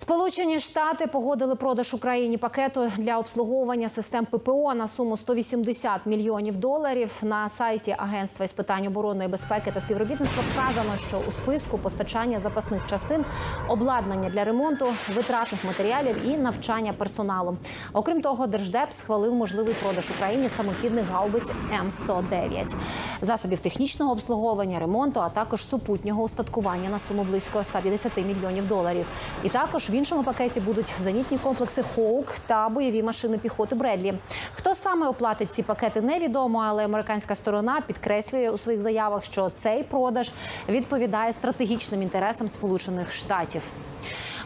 Сполучені Штати погодили продаж Україні пакету для обслуговування систем ППО на суму 180 мільйонів доларів. На сайті Агентства із питань оборонної безпеки та співробітництва вказано, що у списку постачання запасних частин, обладнання для ремонту, витратних матеріалів і навчання персоналу. Окрім того, держдеп схвалив можливий продаж Україні самохідних гаубиць М109, засобів технічного обслуговування, ремонту, а також супутнього устаткування на суму близько 150 мільйонів доларів. І також в іншому пакеті будуть зенітні комплекси Хоук та бойові машини піхоти Бредлі. Хто саме оплатить ці пакети, невідомо, але американська сторона підкреслює у своїх заявах, що цей продаж відповідає стратегічним інтересам Сполучених Штатів.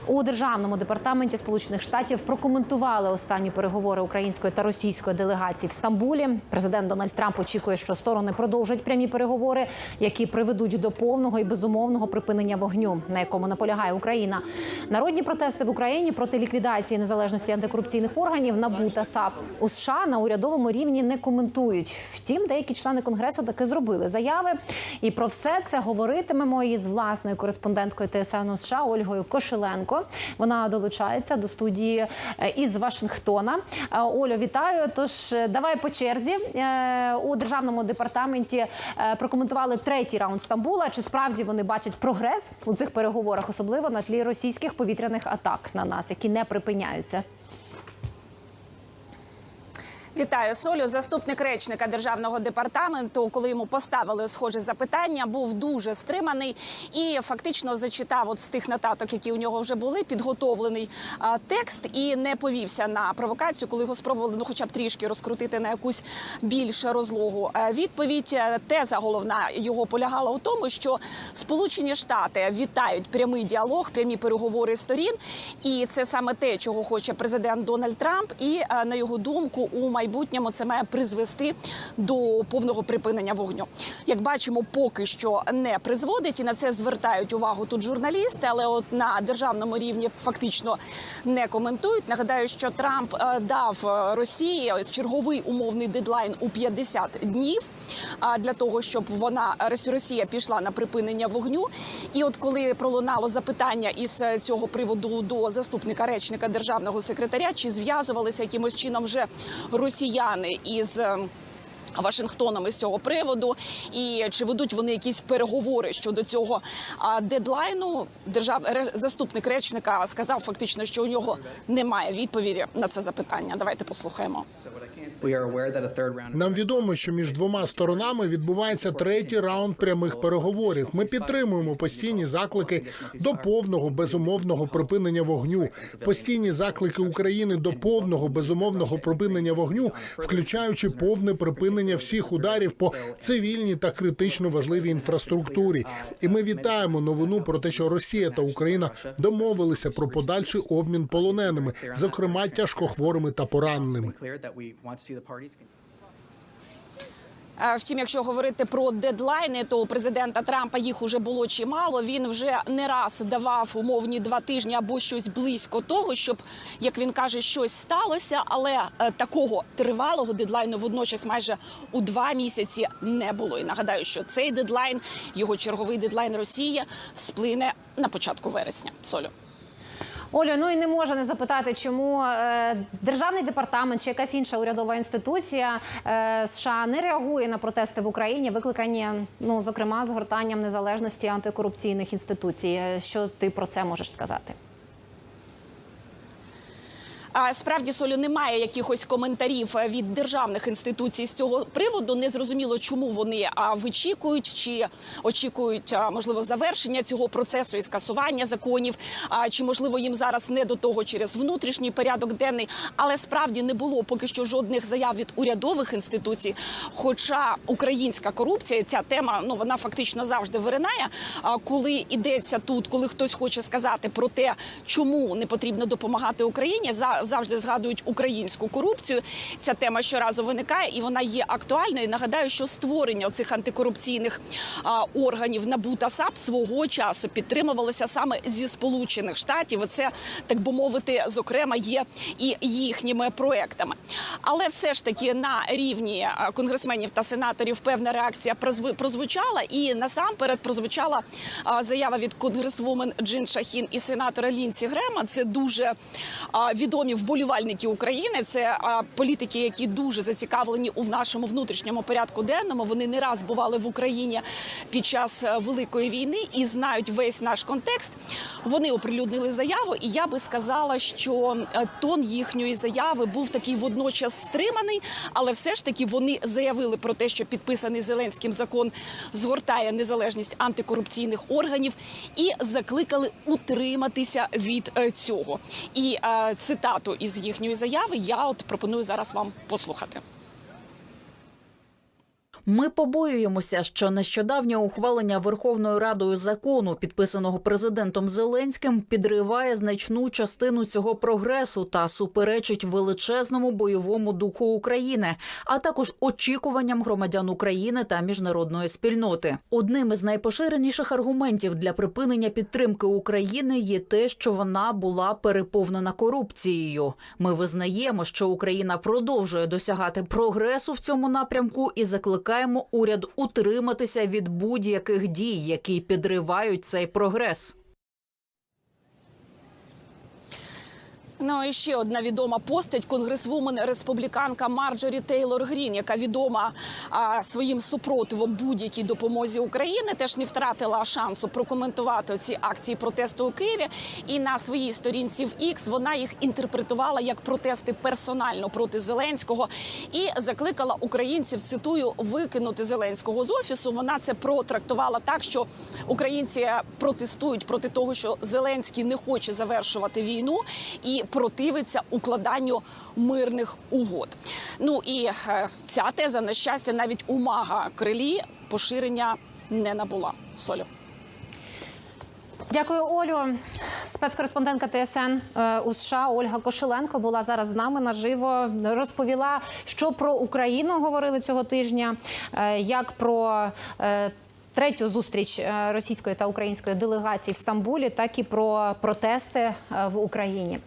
У державному департаменті Сполучених Штатів прокоментували останні переговори української та російської делегації в Стамбулі. Президент Дональд Трамп очікує, що сторони продовжать прямі переговори, які приведуть до повного і безумовного припинення вогню, на якому наполягає Україна. Народні протести в Україні проти ліквідації незалежності антикорупційних органів НАБУ та САП у США на урядовому рівні не коментують. Втім, деякі члени конгресу таки зробили заяви. І про все це говоритимемо із власною кореспонденткою ТСН США Ольгою Кошеленко. Вона долучається до студії е, із Вашингтона. Е, Олю, вітаю. Тож е, давай по черзі у державному департаменті прокоментували третій раунд Стамбула. Чи справді вони бачать прогрес у цих переговорах, особливо на тлі російських повітряних атак на нас, які не припиняються? Вітаю Солю. Заступник речника державного департаменту, коли йому поставили схоже запитання, був дуже стриманий і фактично зачитав от з тих нотаток, які у нього вже були, підготовлений а, текст і не повівся на провокацію, коли його спробували ну, хоча б трішки розкрутити на якусь більш розлогу. Е, Відповідь е, теза головна його полягала у тому, що Сполучені Штати вітають прямий діалог, прямі переговори сторін, і це саме те, чого хоче президент Дональд Трамп. І е, на його думку, у майбутньому це має призвести до повного припинення вогню. Як бачимо, поки що не призводить, і на це звертають увагу тут журналісти, але от на державному рівні фактично не коментують. Нагадаю, що Трамп е, дав е, Росії черговий умовний дедлайн у 50 днів. А для того, щоб вона Рос- Росія пішла на припинення вогню, і от коли пролунало запитання із е, цього приводу до заступника речника державного секретаря, чи зв'язувалися якимось чином вже росіяни із. е, Вашингтоном із цього приводу, і чи ведуть вони якісь переговори щодо цього дедлайну? Держав заступник речника сказав фактично, що у нього немає відповіді на це запитання. Давайте послухаємо. Нам відомо, що між двома сторонами відбувається третій раунд прямих переговорів. Ми підтримуємо постійні заклики до повного безумовного припинення вогню. Постійні заклики України до повного безумовного припинення вогню, включаючи повне припинення всіх ударів по цивільній та критично важливій інфраструктурі. І ми вітаємо новину про те, що Росія та Україна домовилися про подальший обмін полоненими, зокрема тяжкохворими та пораненими. Е, Втім, якщо говорити про дедлайни, то у президента Трампа їх уже було чимало. Він вже не раз давав умовні два тижні або щось близько того, щоб як він каже, щось сталося. Але е, такого тривалого дедлайну водночас майже у два місяці не було. І нагадаю, що цей дедлайн, його черговий дедлайн Росії, сплине на початку вересня. Солю. Олю, ну і не можу не запитати, чому е, державний департамент чи якась інша урядова інституція е, США не реагує на протести в Україні, викликані ну зокрема згортанням незалежності антикорупційних інституцій. Е, Що ти про це можеш сказати? Справді солю немає якихось коментарів е, від державних інституцій з цього приводу. Незрозуміло, чому вони вичікують чи очікують можливо завершення цього процесу і скасування законів. Чи можливо їм зараз не до того через внутрішній порядок денний, але справді не було поки що жодних заяв від урядових інституцій. Хоча українська корупція, ця тема ну вона фактично завжди виринає. Коли йдеться тут, коли хтось хоче сказати про те, чому не потрібно допомагати Україні, за завжди згадують українську корупцію. Ця тема щоразу виникає і вона є актуальною. Нагадаю, що створення цих антикорупційних органів НАБУ та САП свого часу підтримувалося саме зі Сполучених Штатів. Це так би мовити, зокрема, є і їхніми проектами. Але все ж таки на рівні конгресменів та сенаторів певна реакція прозв- прозвучала, і насамперед прозвучала заява від конгресвумен Джин Шахін і сенатора Лінсі Грема. Це дуже а, відомі вболівальники України. Це політики, які дуже зацікавлені у нашому внутрішньому порядку денному. Вони не раз бували в Україні під час е, великої війни і знають весь наш контекст. Вони оприлюднили заяву, і я би сказала, що е, тон їхньої заяви був такий водночас стриманий, але все ж таки вони заявили про те, що підписаний Зеленським закон згортає незалежність антикорупційних органів, і закликали утриматися від е, цього. І е, цитату із їхньої заяви я от пропоную зараз вам послухати. Ми побоюємося, що нещодавнє ухвалення Верховною Радою закону, підписаного президентом Зеленським, підриває значну частину цього прогресу та суперечить величезному бойовому духу України, а також очікуванням громадян України та міжнародної спільноти. Одним із найпоширеніших аргументів для припинення підтримки України є те, що вона була переповнена корупцією. Ми визнаємо, що Україна продовжує досягати прогресу в цьому напрямку і закликаємо уряд утриматися від будь-яких дій, які підривають цей прогрес. Ну і ще одна відома постать конгресвумен республіканка Марджорі Тейлор Грін, яка відома а, своїм супротивом будь-якій допомозі України, теж не втратила шансу прокоментувати ці акції протесту у Києві. І на своїй сторінці в X вона їх інтерпретувала як протести персонально проти Зеленського і закликала українців цитую викинути Зеленського з офісу. Вона це протрактувала так, що українці протестують проти того, що Зеленський не хоче завершувати війну і противиться укладанню мирних угод. Ну і е, ця теза, на щастя, навіть у мага крилі поширення не набула. Солю. Дякую, Олю. Спецкореспондентка ТСН е, у США Ольга Кошеленко була зараз з нами наживо. Розповіла, що про Україну говорили цього тижня, е, як про. Третю зустріч російської та української делегацій в Стамбулі, так і про протести в Україні.